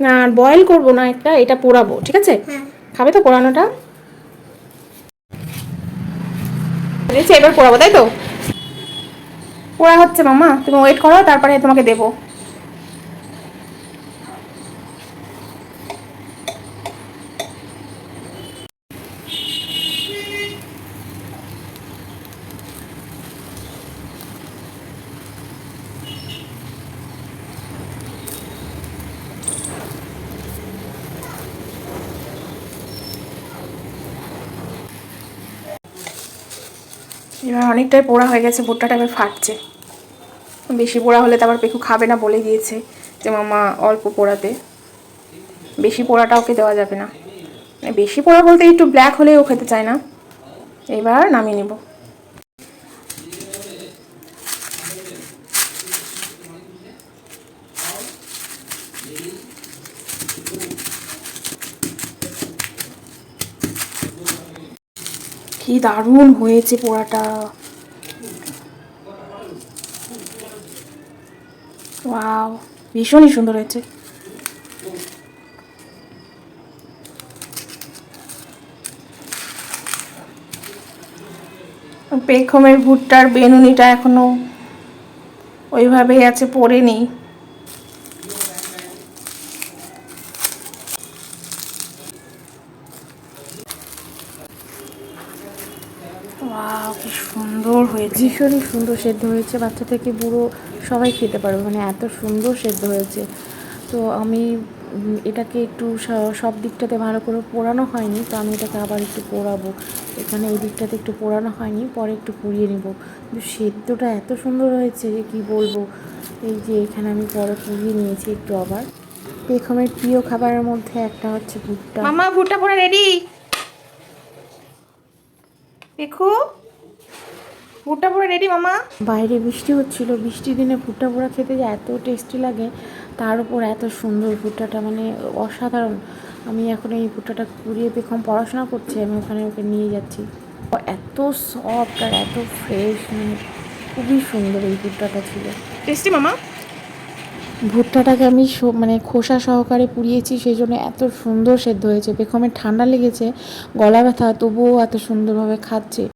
না আর বয়েল করব না একটা এটা পোড়াবো ঠিক আছে? হ্যাঁ। খাবে তো পোড়ানোটা? এবার পোড়াবো তাই তো? পোড়া হচ্ছে মামা তুমি ওয়েট করো তারপরে তোমাকে দেবো। এবার অনেকটাই পোড়া হয়ে গেছে, ভুট্টাটা এবার ফাটছে। বেশি পোড়া হলে তো আবার পেকু খাবে না বলে দিয়েছে যে, মামা, অল্প পোড়াতে। বেশি পোড়াটা ওকে দেওয়া যাবে না। মানে বেশি পোড়া বলতে একটু ব্ল্যাক হলেই ও খেতে চায় না। এবার নামিয়ে নিব। কি দারুণ হয়েছে পোড়াটা। ওয়াও, ভীষণই সুন্দর হয়েছে। পেখমের ভুট্টার বেনুনিটা এখনও ওইভাবেই আছে পড়ে কি সুন্দর হয়েছে। ভীষণই সুন্দর সেদ্ধ হয়েছে। বাচ্চা থেকে বুড়ো সবাই খেতে পারবে। মানে এত সুন্দর সেদ্ধ হয়েছে। তো আমি এটাকে একটু সব দিকটাতে ভালো করে পোড়ানো হয়নি। তো আমি এটাকে আবার একটু পোড়াবো। এখানে এই দিকটাতে একটু পোড়ানো হয়নি। পরে একটু পুড়িয়ে নেব। কিন্তু সেদ্ধটা এত সুন্দর হয়েছে যে কী বলব। এই যে এখানে আমি পরে পুড়িয়ে নিয়েছি একটু আবার। পেখমের প্রিয় খাবারের মধ্যে একটা হচ্ছে ভুট্টা। মামা ভুট্টা পোড়া রেডি দেখো ভুট্টা পোড়া রেডি মামা? বাইরে বৃষ্টি হচ্ছিল বৃষ্টির দিনে ভুট্টা পোড়া খেতে যে এত টেস্টি লাগে তার উপর এত সুন্দর ভুট্টাটা মানে অসাধারণ। আমি এখন এই ভুট্টাটা পুড়িয়ে বেখম পড়াশোনা করছে আমি ওখানে ওকে নিয়ে যাচ্ছি। এত সফট আর এত ফ্রেশ মানে খুবই সুন্দর এই ভুট্টাটা ছিল। টেস্টি মামা? ভুট্টাটাকে আমি মানে খোসা সহকারে পুড়িয়েছি সেই জন্য এত সুন্দর সেদ্ধ হয়েছে। বেখমে ঠান্ডা লেগেছে, গলা ব্যথা, তবুও এত সুন্দরভাবে খাচ্ছে।